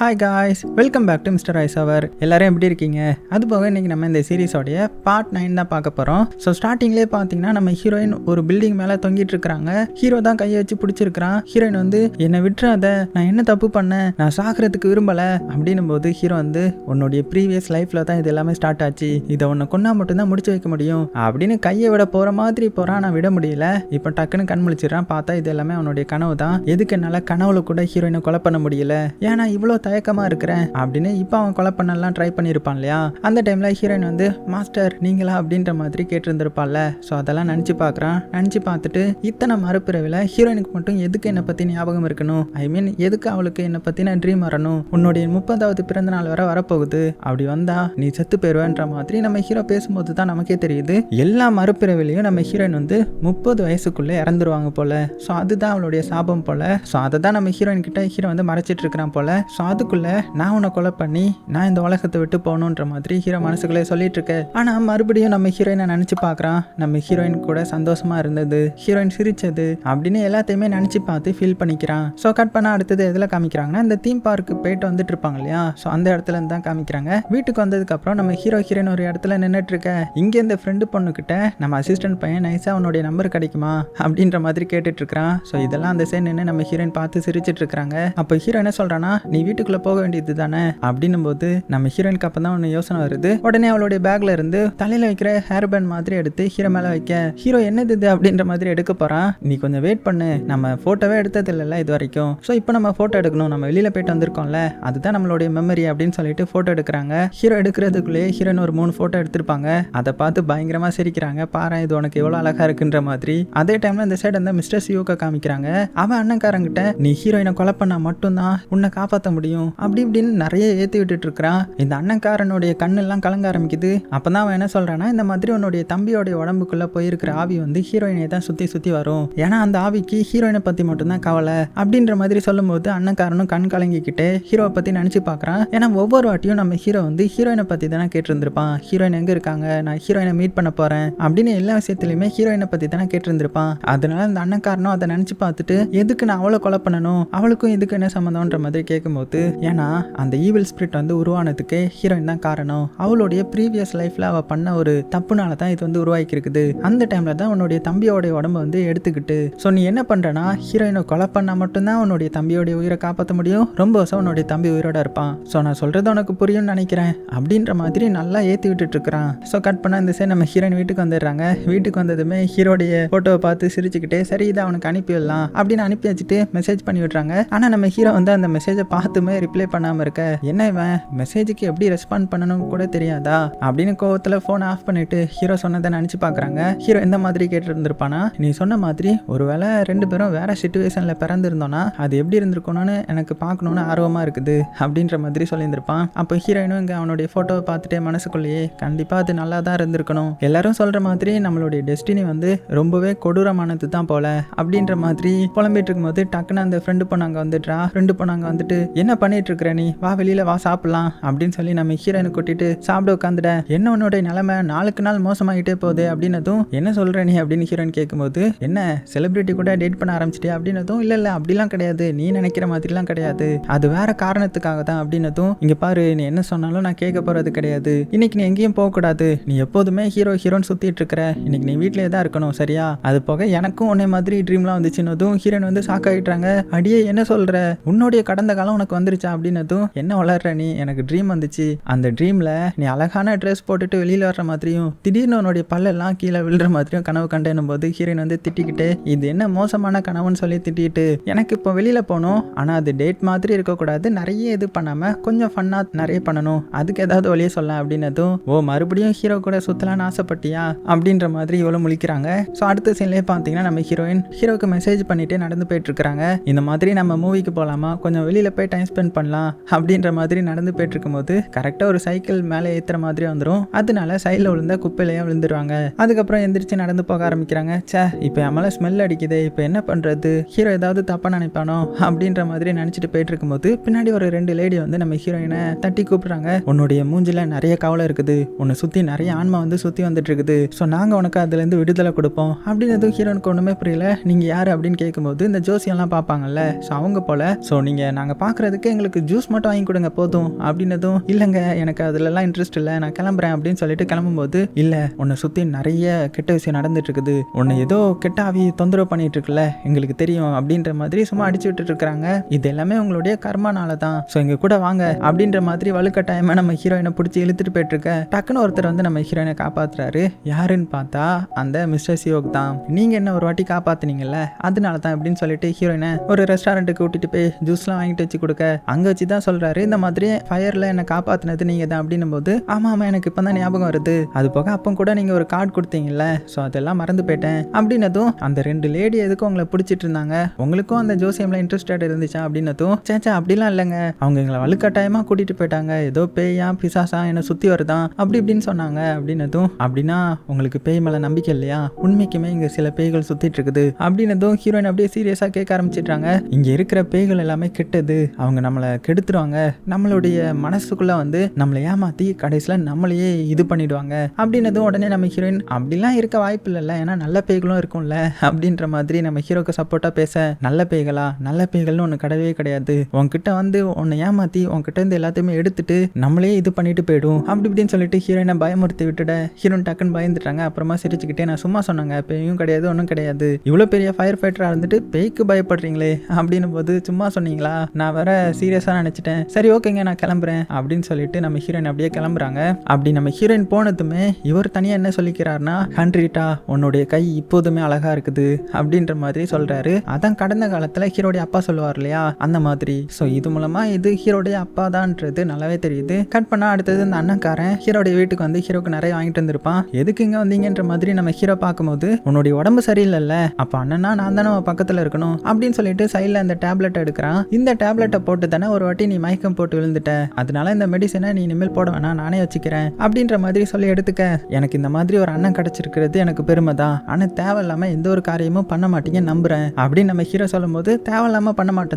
Hi guys welcome back to mister ice அவர் எல்லாரும் எப்படி இருக்கீங்க? அது போக இன்னைக்கு நம்ம இந்த சீரீஸோடைய பார்ட் நைன் தான் பார்க்க போகிறோம் ஸோ ஸ்டார்டிங்லேயே பார்த்தீங்கன்னா நம்ம ஹீரோயின் ஒரு பில்டிங் மேலே தொங்கிட்டு இருக்கிறாங்க. ஹீரோ தான் கையை வச்சு பிடிச்சிருக்கிறான். ஹீரோயின் வந்து என்னை விட்டுறாத. நான் என்ன தப்பு பண்ணேன்? நான் சாகிறதுக்கு விரும்பலை. அப்படின்னும் போது ஹீரோ வந்து உன்னுடைய ப்ரீவியஸ் லைஃப்பில் தான் இது எல்லாமே ஸ்டார்ட் ஆச்சு. இதை உன்னை கொண்டா மட்டும்தான் முடிச்சு வைக்க முடியும். அப்படின்னு கையை விட போகிற மாதிரி போகிறான் நான் விட முடியல. இப்போ டக்குன்னு கண் முழிச்சிடுறான். பார்த்தா இது எல்லாமே அவனுடைய கனவு தான் எதுக்கு என்னால் கனவுல கூட ஹீரோயினை கொலை பண்ண முடியல? ஏன்னா இவ்வளோ தயக்கமாக இருக்கிறேன் அப்படின்னு இப்போ அவன் கொலை பண்ணலாம் ட்ரை பண்ணியிருப்பான் இல்லையா? அந்த டைமில் ஹீரோயின் வந்து மாஸ்டர் நீங்களா? அப்படின்ற மாதிரி கேட்டிருந்திருப்பாள்ல. ஸோ அதெல்லாம் நினச்சி பார்க்குறான் நினச்சி பார்த்துட்டு இத்தனை மறுபிறவில் ஹீரோயினுக்கு மட்டும் எதுக்கு என்னை பற்றி ஞாபகம் இருக்கணும்? ஐ மீன் எதுக்கு அவளுக்கு என்னை பற்றின ட்ரீம் வரணும்? உன்னுடைய முப்பதாவது பிறந்த நாள் வர வரப்போகுது. அப்படி வந்தா நீ செத்து போயிடுவேன்ற மாதிரி நம்ம ஹீரோ பேசும்போது தான் நமக்கே தெரியுது. எல்லா மறுபிறவிலையும் நம்ம ஹீரோயின் வந்து முப்பது வயசுக்குள்ளே இறந்துருவாங்க போல. ஸோ அதுதான் அவளுடைய சாபம் போல. ஸோ அதை தான் நம்ம ஹீரோயின் கிட்ட ஹீரோ வந்து மறைச்சிட்டு இருக்கிறான் போல. ஸோ அதுக்குள்ள நான் உன்னை கொலை பண்ணி நான் இந்த உலகத்தை விட்டு போகணுன்ற மாதிரி ஹீரோ மனசுக்குள்ளே சொல்லிட்டு இருக்க ஆனால் மறுபடியும் நம்ம ஹீரோயினை நினச்சி பார்க்குறான் நம்ம ஹீரோயின் கூட சந்தோஷமா இருந்தது ஹீரோயின் சிரிச்சது அப்படின்னு எல்லாத்தையுமே நினச்சி பார்த்து ஃபீல் பண்ணிக்கிறான். ஸோ கட் பண்ண அடுத்தது எதில் காமிக்கிறாங்கன்னா இந்த தீம் பார்க்கு போயிட்டு வந்துட்டு இருப்பாங்க இல்லையா? ஸோ அந்த இடத்துல இருந்து தான் காமிக்கிறாங்க. வீட்டுக்கு வந்ததுக்கு அப்புறம் நம்ம ஹீரோ ஹீரோயின் ஒரு இடத்துல நின்றுட்டு இருக்க. இங்கே இந்த ஃப்ரெண்டு பொண்ணுக்கிட்ட நம்ம அசிஸ்டன்ட் பையன் நைஸாக அவனுடைய நம்பர் கிடைக்குமா? அப்படின்ற மாதிரி கேட்டுட்டு இருக்கிறான். ஸோ இதெல்லாம் அந்த சைடு நின்று நம்ம ஹீரோயின் பார்த்து சிரிச்சிட்டு இருக்காங்க அப்போ ஹீரோ என்ன சொல்றானா நீ வீட்டுக்குள்ள போக வேண்டியது தானே? அப்படின்னும் போது நம்ம ஹீரோயினுக்கு அப்போ தான் ஒன்று யோசனை வருது. உடனே அவளுடைய பேக்ல இருந்து தலையில வைக்கிற ஹேர் பேண்ட் மாதிரி எடுத்து ஹீரோ மேல வைக்க ஹீரோ என்னது இது? அப்படின்ற மாதிரி எடுக்க போறான். நீ கொஞ்சம் வெயிட் பண்ணு. நம்ம போட்டோவே எடுத்தது இல்லைல்ல இது வரைக்கும். ஸோ இப்போ நம்ம போட்டோ எடுக்கணும். நம்ம வெளியில போயிட்டு வந்திருக்கோம்ல. அதுதான் நம்மளுடைய மெமரி அப்படின்னு சொல்லிட்டு போட்டோ எடுக்கிறாங்க. ஹீரோ எடுக்கிறதுக்குள்ளேயே ஹீரோயின் ஒரு மூணு போட்டோ எடுத்திருப்பாங்க. அதை பார்த்து பயங்கரமா சிரிக்கிறாங்க. பாரு இது உனக்கு எவ்வளோ அழகா இருக்குன்ற மாதிரி. அதே டைம்ல இந்த சைடு வந்து மிஸ்டர் சியூக்க காமிக்கிறாங்க. அவன் அண்ணன்காரங்கிட்ட நீ ஹீரோயினை கொலை பண்ணா மட்டும்தான் உன்னை காப்பாற்ற முடியும். அப்படி இப்படின்னு நிறைய ஏற்றி விட்டுட்டு இருக்கிறான் இந்த அண்ணன்காரனுடைய கண்ணெல்லாம் கலங்க ஆரம்பிக்குது. அப்போ தான் அவன் என்ன சொல்கிறான்னா இந்த மாதிரி உன்னுடைய தம்பியோடைய உடம்புக்குள்ளே போயிருக்கிற ஆவி வந்து ஹீரோயினை தான் சுற்றி சுற்றி வரும். ஏன்னா அந்த ஆவிக்கு ஹீரோயினை பற்றி மட்டும்தான் கவலை. அப்படின்ற மாதிரி சொல்லும்போது அண்ணன்காரனும் கண் கலங்கிக்கிட்டு ஹீரோவை பற்றி நினச்சி பார்க்கறான் ஏன்னா ஒவ்வொரு வாட்டியும் நம்ம ஹீரோ வந்து ஹீரோயினை பற்றி தானே கேட்டிருந்திருப்பான். ஹீரோயின் எங்கே இருக்காங்க? நான் ஹீரோயினை மீட் பண்ண போகிறேன் அப்படின்னு எல்லா விஷயத்துலையுமே ஹீரோயினை பற்றி தானே கேட்டிருந்திருப்பான். அதனால அந்த அண்ணன்காரனும் அதை நினச்சி பார்த்துட்டு எதுக்கு நான் அவளை கொலை பண்ணணும்? அவளுக்கும் இதுக்கு என்ன சம்மந்தம்ன்ற மாதிரி கேட்கும்போது ஏன்னா அந்த ஈவில் ஸ்பிரிட் வந்து உருவானதுக்கு ஹீரோயின் தான் காரணம். அவளுடைய ப்ரீவியஸ் லைஃப்பில் அவ பண்ண ஒரு தப்புனால தான் இது வந்து உருவாக்கி இருக்குது அந்த டைம்ல தான் உன்னுடைய தம்பியோடைய உடம்ப வந்து எடுத்துக்கிட்டு ஸோ நீ என்ன பண்றனா ஹீரோயினை கொலை பண்ணா மட்டும்தான் உன்னுடைய தம்பியோடைய உயிரை காப்பாற்ற முடியும். ரொம்ப வருஷம் உன்னுடைய தம்பி உயிரோட இருப்பான். ஸோ நான் சொல்றது உனக்கு புரியும்னு நினைக்கிறேன். அப்படின்ற மாதிரி நல்லா ஏற்றி விட்டுட்டு இருக்கிறான். ஸோ கட் பண்ணால் இந்த சைடு நம்ம ஹீரோயின் வீட்டுக்கு வந்துடுறாங்க. வீட்டுக்கு வந்ததுமே ஹீரோடைய ஃபோட்டோவை பார்த்து சிரிச்சுக்கிட்டே சரி இதை அவனுக்கு அனுப்பிவிடலாம் அப்படின்னு அனுப்பி வச்சுட்டு மெசேஜ் பண்ணி விட்றாங்க. ஆனால் நம்ம ஹீரோ வந்து அந்த மெசேஜை பார்த்துமே ரிப்ளை பண்ணாமல் இருக்க? என்ன இவன்? மெசேஜுக்கு எப்படி ரெஸ்பாண்ட் பண்ணணும் கூட தெரியாதா? அப்படின்னு கோவத்தில் ஃபோன் ஆஃப் பண்ணிட்டு ஹீரோ சொன்னதை நினச்சி பார்க்குறாங்க ஹீரோ எந்த மாதிரி கேட்டுருந்துருப்பானா? நீ சொன்ன மாதிரி ஒருவேளை ரெண்டு பேரும் வேற சுச்சுவேஷனில் பிறந்திருந்தோன்னா அது எப்படி இருந்திருக்கணும்னு எனக்கு பார்க்கணுன்னு ஆர்வமாக இருக்குது அப்படின்ற மாதிரி சொல்லியிருந்திருப்பான். அப்போ ஹீரோயினும் இங்கே அவனுடைய ஃபோட்டோவை பார்த்துட்டே மனசுக்குள்ளேயே கண்டிப்பாக அது நல்லா தான் இருந்திருக்கணும். எல்லாரும் சொல்கிற மாதிரி நம்மளுடைய டெஸ்டினி வந்து ரொம்பவே கொடூரமானது தான் போல அப்படின்ற மாதிரி புலம்பிட்டு இருக்கும்போது டக்குன்னு அந்த ஃப்ரெண்டு பொண்ணு அங்கே வந்துட்டா ஃப்ரெண்டு பொண்ணு அங்கே வந்துட்டு என்ன பண்ணிட்டு இருக்கிற நீ? வா வெளியில வா சாப்பிடலாம் அப்படின்னு சொல்லி நம்ம ஹீரோயினை கூட்டிட்டு சாப்பிட உட்காந்துட என்ன உன்னோட நிலைமை? நாளுக்கு நாள் மோசமாகிட்டே போகுது அப்படின்னதும் என்ன சொல்ற நீ? அப்படின்னு ஹீரோயின் கேட்கும்போது என்ன செலிபிரிட்டி கூட டேட் பண்ண ஆரம்பிச்சிட்டே அப்படின்னதும் இல்லை இல்லை அப்படிலாம் கிடையாது. நீ நினைக்கிற மாதிரிலாம் கிடையாது. அது வேற காரணத்துக்காக தான் அப்படின்னதும் இங்க பாரு நீ என்ன சொன்னாலும் நான் கேட்க போறது கிடையாது. இன்னைக்கு நீ எங்கேயும் போகக்கூடாது நீ எப்போதுமே ஹீரோ ஹீரோன்னு சுத்திட்டு இருக்கிற. இன்னைக்கு நீ வீட்டிலே தான் இருக்கணும் சரியா? அது போக எனக்கும் உன்னை மாதிரி ட்ரீம்லாம் வந்துச்சுன்னதும் ஹீரோயின் வந்து ஷாக் ஆகிட்டாங்க அடியே என்ன சொல்ற? உன்னுடைய கடந்த காலம் உனக்கு வந்து வந்துருச்சா அப்படின்னதும் என்ன வளர்ற நீ? எனக்கு ட்ரீம் வந்துச்சு. அந்த ட்ரீம்ல நீ அழகான ட்ரெஸ் போட்டுட்டு வெளியில் வர்ற மாதிரியும் திடீர்னு உன்னுடைய பல்லெல்லாம் கீழே விழுற மாதிரியும் கனவு கண்டேனும் போது ஹீரோயின் வந்து திட்டிக்கிட்டு இது என்ன மோசமான கனவுன்னு சொல்லி திட்டிட்டு எனக்கு இப்போ வெளியில் போகணும். ஆனால் அது டேட் மாதிரி இருக்கக்கூடாது. நிறைய இது பண்ணாமல் கொஞ்சம் ஃபன்னாக நிறைய பண்ணணும். அதுக்கு ஏதாவது வழியை சொல்லலாம் அப்படின்னதும் ஓ மறுபடியும் ஹீரோ கூட சுத்தலான்னு ஆசைப்பட்டியா? அப்படின்ற மாதிரி இவ்வளோ முழிக்கிறாங்க. ஸோ அடுத்த சீன்லேயே பார்த்தீங்கன்னா நம்ம ஹீரோயின் ஹீரோக்கு மெசேஜ் பண்ணிட்டே நடந்து போயிட்டு இருக்காங்க இந்த மாதிரி நம்ம மூவிக்கு போகலாமா கொஞ்சம் வெளியில போய் டைம் ஸ்பெண்ட் பண்ணலாம் அப்படின்ற மாதிரி நடந்து போயிட்டு இருக்கும்போது கரெக்டாக ஒரு சைக்கிள் மேலே ஏற்றுற மாதிரி வந்துடும் அதனால சைடில் விழுந்த குப்பையிலையே விழுந்துருவாங்க. அதுக்கப்புறம் எந்திரிச்சு நடந்து போக ஆரம்பிக்கிறாங்க. சே இப்போ என் மேலே ஸ்மெல் அடிக்குது இப்போ என்ன பண்ணுறது ஹீரோ ஏதாவது தப்பாக நினைப்பானோ? அப்படின்ற மாதிரி நினச்சிட்டு போயிட்டு இருக்கும்போது பின்னாடி ஒரு ரெண்டு லேடி வந்து நம்ம ஹீரோயினை தட்டி கூப்பிட்றாங்க. உன்னுடைய மூஞ்சில் நிறைய கவலை இருக்குது. உன்னை சுற்றி நிறைய ஆன்மா வந்து சுற்றி வந்துட்டு இருக்குது. ஸோ நாங்கள் உனக்கு அதுலேருந்து விடுதலை கொடுப்போம். அப்படின்னு ஹீரோனுக்கு ஒன்றுமே புரியல. நீங்கள் யார்? அப்படின்னு கேட்கும்போது இந்த ஜோசியெல்லாம் பார்ப்பாங்கல்ல. ஸோ அவங்க போல. ஸோ நீங்கள் நாங்கள் பார்க்குறதுக்கு எங்களுக்கு ஜூஸ் மட்டும் வாங்கி கொடுங்க போதும். அப்படின்னதும் இல்லைங்க எனக்கு அதுலலாம் இன்ட்ரெஸ்ட் இல்லை நான் கிளம்புறேன் அப்படின்னு சொல்லிட்டு கிளம்பும்போது இல்லை உன்னை சுற்றி நிறைய கெட்ட விஷயம் நடந்துட்டு இருக்குது உன்னை ஏதோ கெட்ட ஆவி தொந்தரவு பண்ணிட்டு இருக்குல்ல எங்களுக்கு தெரியும் அப்படின்ற மாதிரி சும்மா அடிச்சு விட்டுட்டு இருக்காங்க இது எல்லாமே உங்களுடைய கர்மானால தான். ஸோ எங்க கூட வாங்க அப்படின்ற மாதிரி வலுக்கட்டாயமா நம்ம ஹீரோயினை பிடிச்சி இழுத்துட்டு போயிட்டு இருக்க டக்குன்னு ஒருத்தர் வந்து நம்ம ஹீரோயினை காப்பாத்துறாரு. யாருன்னு பார்த்தா அந்த மிஸ்டர் சிவோக் தான். நீங்க என்ன ஒரு வாட்டி காப்பாத்துனீங்கல்ல அதனால தான் அப்படின்னு சொல்லிட்டு ஹீரோயினை ஒரு ரெஸ்டாரண்ட்டுக்கு கூட்டிட்டு போய் ஜூஸ்லாம் வாங்கிட்டு வச்சு கொடுக்க அங்க வச்சு தான் சொல்றாரு இந்த மாதிரி ஃபயர்ல என்னை காப்பாத்துனது நீங்க தான் அப்படின்னும் போது ஆமா ஆமா எனக்கு இப்போ தான் ஞாபகம் வருது. அது போக அப்போ கூட நீங்க ஒரு கார்டு கொடுத்தீங்கல்ல ஸோ அதெல்லாம் மறந்து போயிட்டேன். அப்படின்னதும் அந்த ரெண்டு லேடி எதுக்கும் உங்களை பிடிச்சிட்டு இருந்தாங்க? உங்களுக்கும் அந்த ஜோசியம்ல இன்ட்ரெஸ்டட் இருந்துச்சா அப்படின்னதும் சேச்சா அப்படிலாம் இல்லைங்க. அவங்க எங்களை வலுக்கட்டாயமா கூட்டிட்டு போயிட்டாங்க. ஏதோ பேயா பிசாசா என்னை சுத்தி வருதான் அப்படி இப்படின்னு சொன்னாங்க. அப்படின்னதும் அப்படின்னா உங்களுக்கு பேய் மேல நம்பிக்கை இல்லையா? உண்மைக்குமே இங்க சில பேய்கள் சுத்திட்டு இருக்குது. அப்படின்னதும் ஹீரோயின் அப்படியே சீரியஸா கேட்க ஆரம்பிச்சிட்டாங்க இங்க இருக்கிற பேய்கள் எல்லாமே கெட்டது. அவங்க நம்மளை கெடுத்துருவாங்க. நம்மளுடைய மனசுக்குள்ளே வந்து நம்மளை ஏமாற்றி கடைசியில் நம்மளையே இது பண்ணிடுவாங்க. அப்படின்னதும் உடனே நம்ம ஹீரோயின் அப்படிலாம் இருக்க வாய்ப்பு இல்லைல்ல ஏன்னா நல்ல பேய்களும் இருக்கும்ல. அப்படின்ற மாதிரி நம்ம ஹீரோக்கு சப்போர்ட்டாக பேச நல்ல பேய்களா? நல்ல பேய்கள்னு ஒன்று கிடையவே கிடையாது. உன்கிட்ட வந்து உன்னை ஏமாற்றி உன்கிட்ட இருந்து எல்லாத்தையுமே எடுத்துட்டு நம்மளே இது பண்ணிட்டு போயிடும். அப்படி இப்படின்னு சொல்லிட்டு ஹீரோயினை பயமுறுத்தி விட்டுட ஹீரோயின் டக்குன்னு பயந்துட்டாங்க. அப்புறமா சிரிச்சுக்கிட்டே நான் சும்மா சொன்னாங்க. பேயும் கிடையாது ஒன்றும் கிடையாது. இவ்வளோ பெரிய ஃபயர் ஃபைட்டராக இருந்துட்டு பேய்க்கு பயப்படுறீங்களே. அப்படின்னும் போது சும்மா சொன்னீங்களா? நான் வேற சீரியஸாக நினச்சிட்டேன் சரி ஓகேங்க நான் கிளம்புறேன் அப்படின்னு சொல்லிட்டு நம்ம ஹீரோயின் அப்படியே கிளம்புறாங்க. அப்படி நம்ம ஹீரோயின் போனதுமே இவர் தனியாக என்ன சொல்லிக்கிறாருன்னா ஹண்ட்ரிட்டா உன்னுடைய கை இப்போதுமே அழகாக இருக்குது அப்படின்ற மாதிரி சொல்கிறாரு அதான் கடந்த காலத்தில் ஹீரோடைய அப்பா சொல்லுவார் இல்லையா? அந்த மாதிரி. ஸோ இது மூலமாக இது ஹீரோடைய அப்பா தான்ன்றது நல்லாவே தெரியுது. கட் பண்ணால் அடுத்தது இந்த அண்ணன்காரன் ஹீரோடைய வீட்டுக்கு வந்து ஹீரோக்கு நிறைய வாங்கிட்டு வந்திருப்பான். எதுக்கு இங்கே வந்தீங்கன்ற மாதிரி நம்ம ஹீரோ பார்க்கும்போது உன்னுடைய உடம்பு சரியில்லைல்ல அப்போ அண்ணனா நான் தானே பக்கத்தில் இருக்கணும் அப்படின்னு சொல்லிட்டு சைடில் அந்த டேப்லெட் எடுக்கிறான். இந்த டேப்லெட்டை போட்டு தானே ஒரு வாட்டி நீ மயக்கம் போட்டு விழுந்துட்ட? அதனால இந்த மெடிசனை நீ இனிமேல் போட வேணாம் நானே வச்சுக்கிறேன் அப்படின்ற மாதிரி சொல்லி எடுத்துக்க. எனக்கு இந்த மாதிரி ஒரு அண்ணன் கிடைச்சிருக்கிறது எனக்கு பெருமை தான். ஆனா தேவையில்லாம எந்த ஒரு காரியமும் பண்ண மாட்டீங்க நம்புறேன் அப்படின்னு நம்ம ஹீரோ சொல்லும்போது தேவையில்லாம பண்ண மாட்டேன்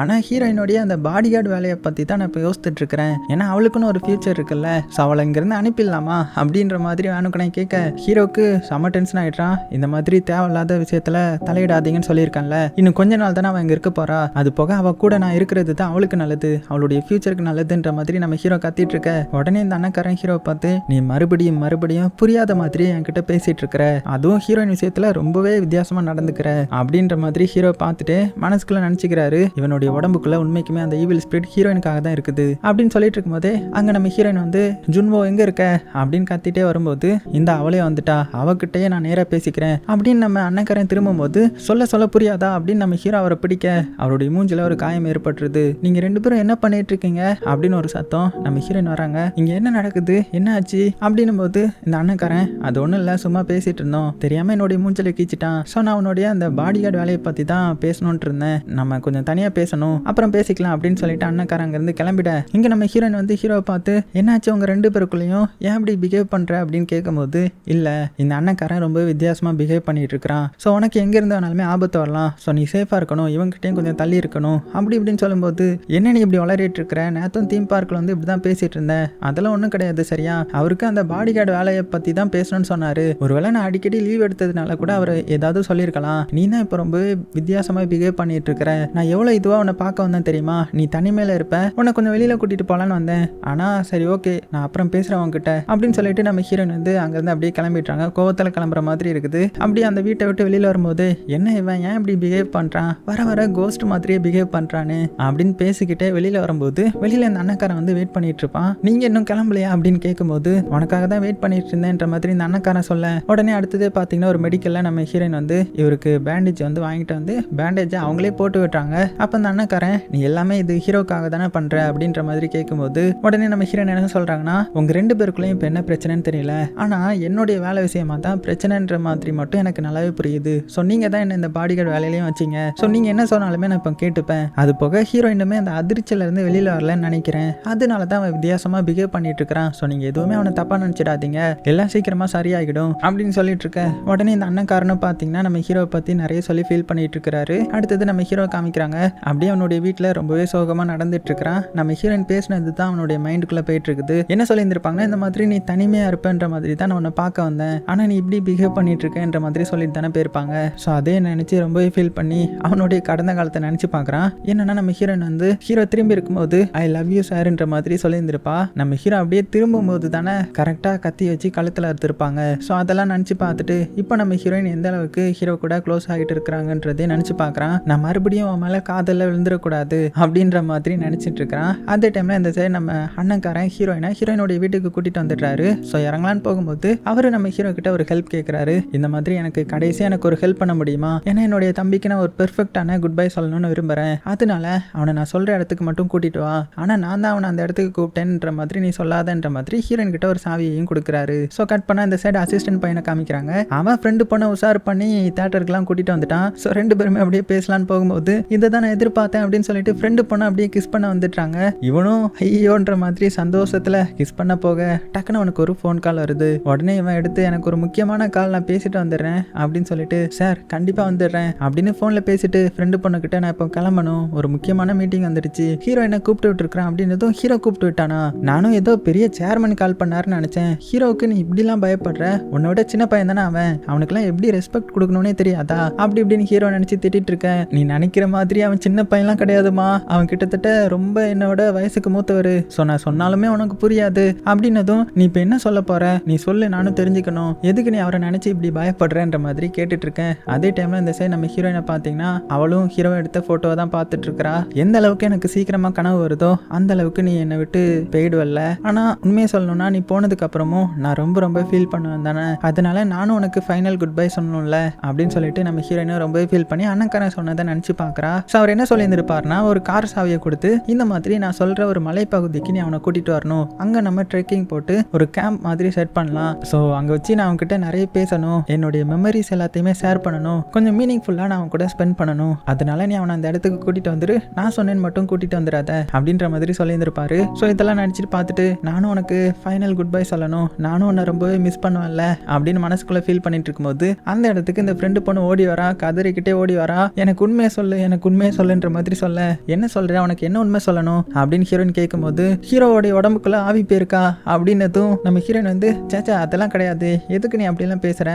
ஆனா ஹீரோயினுடைய அந்த பாடி கார்டு வேலையை பத்தி தான் நான் இப்போ யோசிச்சுட்டு இருக்கிறேன் ஏன்னா அவளுக்குன்னு ஒரு ஃபியூச்சர் இருக்குல்ல ஸோ அவளை இங்கிருந்து அனுப்பிடலாமா அப்படின்ற மாதிரி வேணுக்கணே கேட்க ஹீரோக்கு செம டென்ஷன் ஆயிடுறான் இந்த மாதிரி தேவையில்லாத விஷயத்துல தலையிடாதீங்கன்னு சொல்லியிருக்கான்ல. இன்னும் கொஞ்ச நாள் தானே அவன் இங்க இருக்க போறா. அது போக அவ கூட நான் இருக்கிறது தான் அவளுக்கு நல்லது அவளுடைய ஃபியூச்சருக்கு நல்லதுன்ற மாதிரி நம்ம ஹீரோ கத்திட்டு இருக்க உடனே இந்த அண்ணக்காரன் ஹீரோ பார்த்து நீ மறுபடியும் மறுபடியும் புரியாத மாதிரி என்கிட்ட பேசிட்டு இருக்கிற அதுவும் ஹீரோயின் விஷயத்துல ரொம்பவே வித்தியாசமா நடந்துக்கிற. அப்படின்ற மாதிரி ஹீரோ பார்த்துட்டு மனசுக்குள்ள நினைச்சுக்கிறாரு. இவனுடைய உடம்புக்குள்ள உண்மைக்குமே அந்த ஈவில் ஸ்பிரிட் ஹீரோயினுக்காக தான் இருக்குது. அப்படின்னு சொல்லிட்டு இருக்கும்போதே அங்க நம்ம ஹீரோயின் வந்து ஜுன்வோ எங்க இருக்க? அப்படின்னு கத்திட்டே வரும்போது இந்த அவளே வந்துட்டா. அவகிட்டயே நான் நேரா பேசிக்கிறேன். அப்படின்னு நம்ம அண்ணக்காரன் திரும்பும்போது சொல்ல சொல்ல புரியாதா? அப்படின்னு நம்ம ஹீரோ அவரை பிடிக்க அவருடைய மூஞ்சில ஒரு காயம் ஏற்பட்டுருது. நீங்க ரெண்டு பேரும் என்ன பண்ணிட்டு இருக்கீங்க அப்படின்னு ஒரு சத்தம். நம்ம ஹீரோயின் வராங்க. இங்க என்ன நடக்குது? என்ன ஆச்சு அப்படின்னும் போது இந்த அண்ணக்காரன் அது ஒன்றும் இல்லை சும்மா பேசிட்டு இருந்தோம். தெரியாம என்னுடைய மூஞ்சில கீச்சிட்டான். ஸோ நான் அவனுடைய அந்த பாடி கார்டு வேலையை பத்தி தான் பேசணும்னு இருந்தேன். நம்ம கொஞ்சம் தனியா பேசணும். அப்புறம் பேசிக்கலாம் அப்படின்னு சொல்லிட்டு அண்ணக்காரன் இருந்து கிளம்பிட. இங்க நம்ம ஹீரோயின் வந்து ஹீரோவை பார்த்து என்னாச்சு உங்க ரெண்டு பேருக்குள்ளேயும்? ஏன் இப்படி பிஹேவ் பண்ற? அப்படின்னு கேட்கும்போது இல்ல இந்த அண்ணக்காரன் ரொம்ப வித்தியாசமா பிஹேவ் பண்ணிட்டு இருக்கிறான் ஸோ உனக்கு எங்க இருந்தாலுமே வேணாலுமே ஆபத்து வரலாம். ஸோ நீ சேஃபா இருக்கணும். இவங்ககிட்டயும் கொஞ்சம் தள்ளி இருக்கணும். அப்படி இப்படின்னு சொல்லும்போது என்ன நீ இப்படி வளரிட்டு இருக்கிற நேத்தம் தீம் பார்க்கில் வந்து இப்படி தான் பேசிட்டு இருந்தேன் அதெல்லாம் ஒன்றும் கிடையாது சரியா? அவருக்கு அந்த பாடி கார்டு வேலையை பத்தி தான் பேசணும்னு சொன்னாரு. ஒருவேளை நான் அடிக்கடி லீவ் எடுத்ததுனால கூட அவர் ஏதாவது சொல்லியிருக்கலாம். நீ தான் இப்போ ரொம்ப வித்தியாசமா பிஹேவ் பண்ணிட்டு இருக்கிற நான் எவ்வளோ இதுவாக உன்னை பார்க்க வந்தேன் தெரியுமா? நீ தனிமையில இருப்ப. உன்னை கொஞ்சம் வெளியில கூட்டிட்டு போலான்னு வந்தேன். ஆனா சரி ஓகே நான் அப்புறம் பேசுறேன் உங்ககிட்ட அப்படின்னு சொல்லிட்டு நம்ம ஹீரோயின் வந்து அங்கேருந்து அப்படியே கிளம்பிட்டாங்க கோவத்தில் கிளம்புற மாதிரி இருக்குது. அப்படியே அந்த வீட்டை விட்டு வெளியில வரும்போது என்ன இவன்? ஏன் இப்படி பிஹேவ் பண்றான்? வர வர கோஸ்ட் மாதிரியே பிஹேவ் பண்றானு. அப்படின்னு பேசிக்கிட்டே வெளியில் வரும்போது வெளியில் இந்த அண்ணக்காரன் வந்து வெயிட் பண்ணிட்டு இருப்பான் நீங்கள் இன்னும் கிளம்பலையா அப்படின்னு கேட்கும்போது உனக்காக தான் வெயிட் பண்ணிட்டு இருந்தேன்ற மாதிரி இந்த அண்ணக்காரன் சொல்ல. உடனே அடுத்ததே பார்த்தீங்கன்னா ஒரு மெடிக்கலில் நம்ம ஹீரோயின் வந்து இவருக்கு பேண்டேஜ் வந்து வாங்கிட்டு வந்து பேண்டேஜை அவங்களே போட்டு விட்டாங்க. அப்போ அந்த அண்ணக்காரன் நீ எல்லாமே இது ஹீரோக்காக தானே பண்ணுற அப்படின்ற மாதிரி கேட்கும்போது உடனே நம்ம ஹீரோயின் என்ன சொல்கிறாங்கன்னா உங்கள் ரெண்டு பேருக்குள்ளேயும் இப்போ என்ன பிரச்சனைன்னு தெரியல. ஆனால் என்னுடைய வேலை விஷயமா தான் பிரச்சனைன்ற மாதிரி மட்டும் எனக்கு நல்லாவே புரியுது. ஸோ நீங்கள் தான் என்ன இந்த பாடி கார்டு வேலையிலையும் வச்சீங்க. ஸோ நீங்கள் என்ன சொன்னாலுமே நான் இப்போ கேட்டுப்பேன். அது போக ஹீரோயினுமே அந்த அதிர்ச்சியில இருந்து வரலன்னு நினைக்கிறேன். அதனால தான் அவன் வித்தியாசமாக பிஹேவ் பண்ணிட்டு இருக்கிறான் ஸோ நீங்கள் எதுவுமே அவனை தப்பாக நினச்சிடாதீங்க. எல்லாம் சீக்கிரமாக சரியாகிடும் அப்படின்னு சொல்லிட்டு இருக்க. உடனே இந்த அண்ணன்காரனும் பார்த்தீங்கன்னா நம்ம ஹீரோவை பற்றி நிறைய சொல்லி ஃபீல் பண்ணிட்டு இருக்கிறாரு அடுத்தது நம்ம ஹீரோ காமிக்கிறாங்க. அப்படியே அவனுடைய வீட்டில் ரொம்பவே சோகமாக நடந்துட்டு இருக்கிறான் நம்ம ஹீரோயின் பேசினது தான் அவனுடைய மைண்டுக்குள்ளே போயிட்டு இருக்குது என்ன சொல்லியிருந்திருப்பாங்கன்னா இந்த மாதிரி நீ தனிமையாக இருப்பேன்ற மாதிரி தான் நான் உன்னை பார்க்க வந்தேன். ஆனால் நீ இப்படி பிஹேவ் பண்ணிட்டு இருக்கேன்ற மாதிரி சொல்லிட்டு தானே போயிருப்பாங்க. ஸோ அதே நினச்சி ரொம்பவே ஃபீல் பண்ணி அவனுடைய கடந்த காலத்தை நினச்சி பார்க்குறான். என்னன்னா நம்ம ஹீரோயின் வந்து ஹீரோ திரும்பி இருக்கும்போது ஐ லவ் யூ சார்ன்ற மாதிரி சொல்லியிருந்திருப்பா. நம்ம ஹீரோ அப்படியே திரும்பும்போது தானே கரெக்டாக கத்தி வச்சு கழுத்தில் அறுத்திருப்பாங்க. ஸோ அதெல்லாம் நினச்சி பார்த்துட்டு இப்போ நம்ம ஹீரோயின் எந்த அளவுக்கு ஹீரோ கூட க்ளோஸ் ஆகிட்டு இருக்கிறாங்கன்றதே நினச்சி பார்க்குறான். நான் மறுபடியும் அவன் மேலே காதலில் விழுந்துடக்கூடாது அப்படின்ற மாதிரி நினச்சிட்டு இருக்கிறான். அதே டைமில் இந்த சைடு நம்ம அண்ணன்காரன் ஹீரோயினை ஹீரோயினுடைய வீட்டுக்கு கூட்டிகிட்டு வந்துடுறாரு. ஸோ இறங்கலான்னு போகும்போது அவர் நம்ம ஹீரோ கிட்ட ஒரு ஹெல்ப் கேட்குறாரு இந்த மாதிரி எனக்கு கடைசியாக எனக்கு ஒரு ஹெல்ப் பண்ண முடியுமா? ஏன்னா என்னுடைய தம்பிக்கு நான் ஒரு பெர்ஃபெக்டான குட் பை சொல்லணும்னு விரும்புகிறேன் அதனால அவனை நான் சொல்கிற இடத்துக்கு மட்டும் கூட்டிகிட்டு வா. ஆனால் நான் தான் அவனை அந்த இடத்துக்கு கூப்பிட்டேன்ற மாதிரி நீ சொல்லாதன்ற மாதிரி ஹீரோயின் கிட்ட ஒரு சாவியையும் கொடுக்குறாரு. ஸோ கட் பண்ண இந்த சைடு அசிஸ்டன்ட் பையனை காமிக்கிறாங்க. அவன் ஃப்ரெண்டு பொண்ணை உஷார் பண்ணி தேட்டருக்குலாம் கூட்டிட்டு வந்துட்டான். ஸோ ரெண்டு பேருமே அப்படியே பேசலான்னு போகும்போது இதை தான் நான் எதிர்பார்த்தேன் அப்படின்னு சொல்லிட்டு ஃப்ரெண்டு பொண்ணை அப்படியே கிஸ் பண்ண வந்துட்டாங்க இவனும் ஐயோன்ற மாதிரி சந்தோஷத்தில் கிஸ் பண்ண போக டக்குன்னு அவனுக்கு ஒரு ஃபோன் கால் வருது. உடனே இவன் எடுத்து எனக்கு ஒரு முக்கியமான கால் நான் பேசிட்டு வந்துடுறேன் அப்படின்னு சொல்லிட்டு சார் கண்டிப்பாக வந்துடுறேன் அப்படின்னு ஃபோனில் பேசிட்டு ஃப்ரெண்டு பொண்ணுக்கிட்ட நான் இப்போ கிளம்பணும். ஒரு முக்கியமான மீட்டிங் வந்துடுச்சு. ஹீரோ என்ன கூப்பிட்டு விட்டுருக்கான் அப்படின்றதும் ஹீரோ கூப்பிட்டு விட்டானா நானும் ஏதோ பெரிய சேர்மன் கால் பண்ணாருன்னு நினைச்சேன். ஹீரோவுக்கு நீ இப்படிலாம் பயப்படுற? உன்னோட சின்ன பையன் தானே அவன். அவனுக்குலாம் எப்படி ரெஸ்பெக்ட் கொடுக்கணும்னே தெரியாதா? அப்படி இப்படின்னு ஹீரோ நினைச்சு திட்டிட்டு இருக்கேன் நீ நினைக்கிற மாதிரி அவன் சின்ன பையன்லாம் கிடையாதுமா அவன் கிட்டத்தட்ட ரொம்ப என்னோட வயசுக்கு மூத்தவர். ஸோ நான் சொன்னாலுமே உனக்கு புரியாது. அப்படின்னதும் நீ இப்போ என்ன சொல்ல போற? நீ சொல்லு நானும் தெரிஞ்சுக்கணும். எதுக்கு நீ அவரை நினைச்சு இப்படி பயப்படுறன்ற மாதிரி கேட்டுட்டு இருக்கேன் அதே டைம்ல இந்த சைடு நம்ம ஹீரோயினை பார்த்தீங்கன்னா அவளும் ஹீரோ எடுத்த ஃபோட்டோவை தான் பார்த்துட்டு இருக்கறா. எந்த அளவுக்கு எனக்கு சீக்கிரமா கனவு வருதோ அந்த அளவுக்கு நீ என்னை விட்டு போயிடுவல்ல. ஆனா உண்மையை சொல்லணும்னா நீ போனதுக்கு அப்புறமும் நான் ரொம்ப ரொம்ப ஃபீல் பண்ணுவேன் தானே. அதனால நானும் உனக்கு ஃபைனல் குட் பை சொல்லணும்ல அப்படின்னு சொல்லிட்டு நம்ம ஹீரோயினும் ரொம்பவே ஃபீல் பண்ணி அண்ணக்காரன் சொன்னதை நினச்சி பார்க்குறா ஸோ அவர் என்ன சொல்லியிருந்திருப்பாருன்னா ஒரு கார் சாவியை கொடுத்து இந்த மாதிரி நான் சொல்கிற ஒரு மலைப்பகுதிக்கு நீ அவனை கூட்டிகிட்டு வரணும். அங்கே நம்ம ட்ரெக்கிங் போட்டு ஒரு கேம்ப் மாதிரி செட் பண்ணலாம். ஸோ அங்கே வச்சு நான் அவன்கிட்ட நிறைய பேசணும். என்னுடைய மெமரிஸ் எல்லாத்தையுமே ஷேர் பண்ணணும். கொஞ்சம் மீனிங்ஃபுல்லாக நான் அவன் கூட ஸ்பெண்ட் பண்ணணும். அதனால நீ அவனை அந்த இடத்துக்கு கூட்டிகிட்டு வந்துரு. நான் அண்ணன் மட்டும் கூட்டிகிட்டு வந்துடாத அப்படின்ற மாதிரி சொல்லியிருந்திருப்பாரு. ஸோ இதெல்லாம் நினச்சிட்டு பார்த்துட்டு நானும் உனக்கு ஃபைனல் குட் பை சொல்லணும். நானும் உன்னை ரொம்பவே மிஸ் பண்ணுவேன்ல அப்படின்னு மனசுக்குள்ளே ஃபீல் பண்ணிட்டு இருக்கும்போது அந்த இடத்துக்கு இந்த ஃப்ரெண்டு பொண்ணு ஓடி வரா கதறிக்கிட்டே ஓடி வரா எனக்கு உண்மையை சொல்லு எனக்கு உண்மையை சொல்லுன்ற மாதிரி சொல்ல என்ன சொல்ற உனக்கு என்ன உண்மை சொல்லணும் அப்படின்னு ஹீரோயின் கேட்கும்போது ஹீரோவோடைய உடம்புக்குள்ள ஆவி போயிருக்கா? அப்படின்னதும் நம்ம ஹீரோயின் வந்து சேச்சா அதெல்லாம் கிடையாது. எதுக்கு நீ அப்படிலாம் பேசுற?